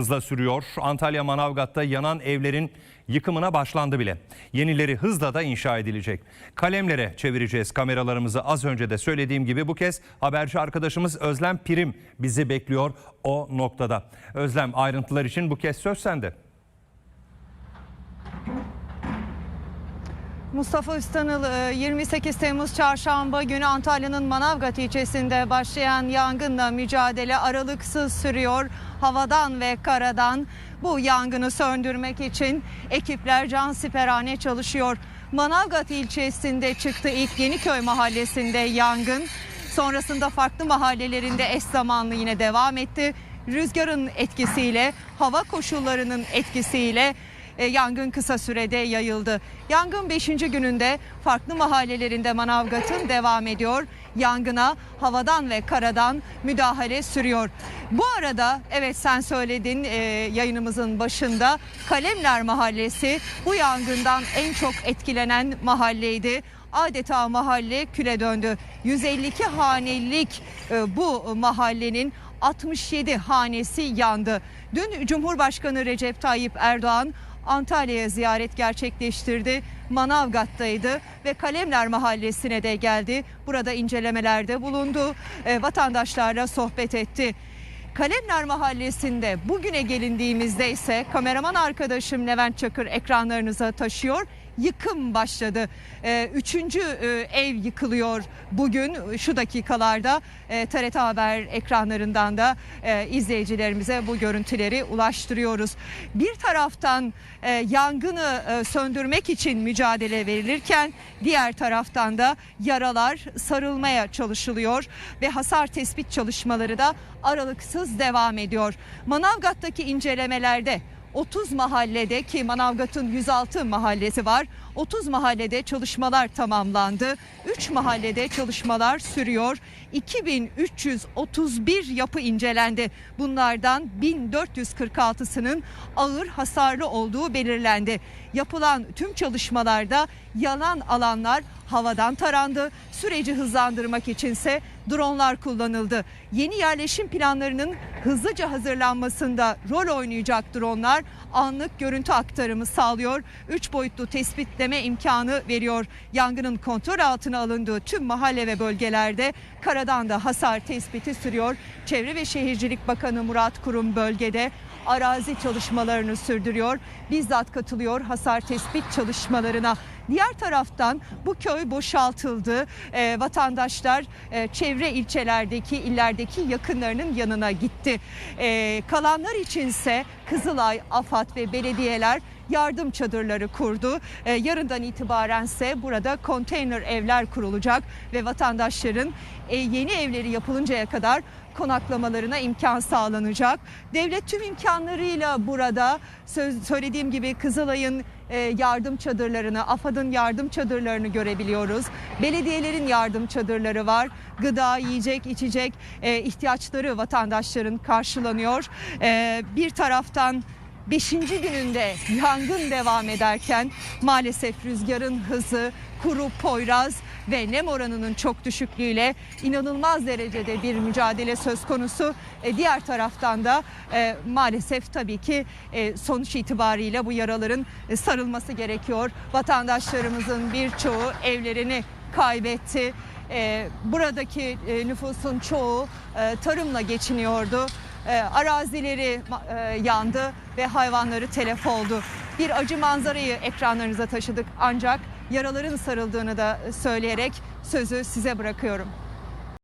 Hızla sürüyor. Antalya Manavgat'ta yanan evlerin yıkımına başlandı bile. Yenileri hızla da inşa edilecek. Kalemlere çevireceğiz kameralarımızı az önce de söylediğim gibi bu kez haberci arkadaşımız Özlem Pirim bizi bekliyor o noktada. Özlem ayrıntılar için bu kez söz sende. Mustafa Üstanıl e, 28 Temmuz çarşamba günü Antalya'nın Manavgat ilçesinde başlayan yangınla mücadele aralıksız sürüyor. Havadan ve karadan bu yangını söndürmek için ekipler cansiperhane çalışıyor. Manavgat ilçesinde çıktı ilk Yeniköy mahallesinde yangın. Sonrasında farklı mahallelerinde eş zamanlı yine devam etti. Rüzgarın etkisiyle, hava koşullarının etkisiyle e, yangın kısa sürede yayıldı. Yangın 5. gününde farklı mahallelerinde Manavgat'ın devam ediyor. Yangına havadan ve karadan müdahale sürüyor. Bu arada evet sen söyledin e, yayınımızın başında Kalemler Mahallesi bu yangından en çok etkilenen mahalleydi adeta mahalle küle döndü. 152 hanelik e, bu mahallenin 67 hanesi yandı. Dün Cumhurbaşkanı Recep Tayyip Erdoğan Antalya'ya ziyaret gerçekleştirdi. Manavgat'taydı ve Kalemler Mahallesi'ne de geldi. Burada incelemelerde bulundu. E, vatandaşlarla sohbet etti. Kalemler Mahallesi'nde bugüne gelindiğimizde ise kameraman arkadaşım Levent Çakır ekranlarınıza taşıyor. Yıkım başladı. Ee, üçüncü e, ev yıkılıyor bugün şu dakikalarda e, TRT Haber ekranlarından da e, izleyicilerimize bu görüntüleri ulaştırıyoruz. Bir taraftan e, yangını söndürmek için mücadele verilirken diğer taraftan da yaralar sarılmaya çalışılıyor ve hasar tespit çalışmaları da aralıksız devam ediyor. Manavgat'taki incelemelerde 30 mahallede ki Manavgat'ın 106 mahallesi var. 30 mahallede çalışmalar tamamlandı. 3 mahallede çalışmalar sürüyor. 2331 yapı incelendi. Bunlardan 1446'sının ağır hasarlı olduğu belirlendi. Yapılan tüm çalışmalarda yanan alanlar havadan tarandı. Süreci hızlandırmak içinse dronlar kullanıldı. Yeni yerleşim planlarının hızlıca hazırlanmasında rol oynayacak dronlar anlık görüntü aktarımı sağlıyor. 3 boyutlu tespitleme imkanı veriyor. Yangının kontrol altına alındığı tüm mahalle ve bölgelerde karadan da hasar tespiti sürüyor. Çevre ve Şehircilik Bakanı Murat Kurum bölgede arazi çalışmalarını sürdürüyor. Bizzat katılıyor hasar tespit çalışmalarına. Diğer taraftan bu köy boşaltıldı. Ee, vatandaşlar e, çevre ilçelerdeki, illerdeki yakınlarının yanına gitti. Ee, kalanlar içinse Kızılay, AFAD ve belediyeler yardım çadırları kurdu. Ee, yarından itibarense burada konteyner evler kurulacak ve vatandaşların e, yeni evleri yapılıncaya kadar konaklamalarına imkan sağlanacak. Devlet tüm imkanlarıyla burada söz, söylediğim gibi Kızılay'ın e, yardım çadırlarını, AFAD'ın yardım çadırlarını görebiliyoruz. Belediyelerin yardım çadırları var. Gıda, yiyecek, içecek e, ihtiyaçları vatandaşların karşılanıyor. E, bir taraftan Beşinci gününde yangın devam ederken maalesef rüzgarın hızı, kuru poyraz ve nem oranının çok düşüklüğüyle inanılmaz derecede bir mücadele söz konusu. E, diğer taraftan da e, maalesef tabii ki e, sonuç itibariyle bu yaraların e, sarılması gerekiyor. Vatandaşlarımızın birçoğu evlerini kaybetti. E, buradaki e, nüfusun çoğu e, tarımla geçiniyordu. E, arazileri e, yandı ve hayvanları telef oldu. Bir acı manzarayı ekranlarınıza taşıdık ancak yaraların sarıldığını da söyleyerek sözü size bırakıyorum.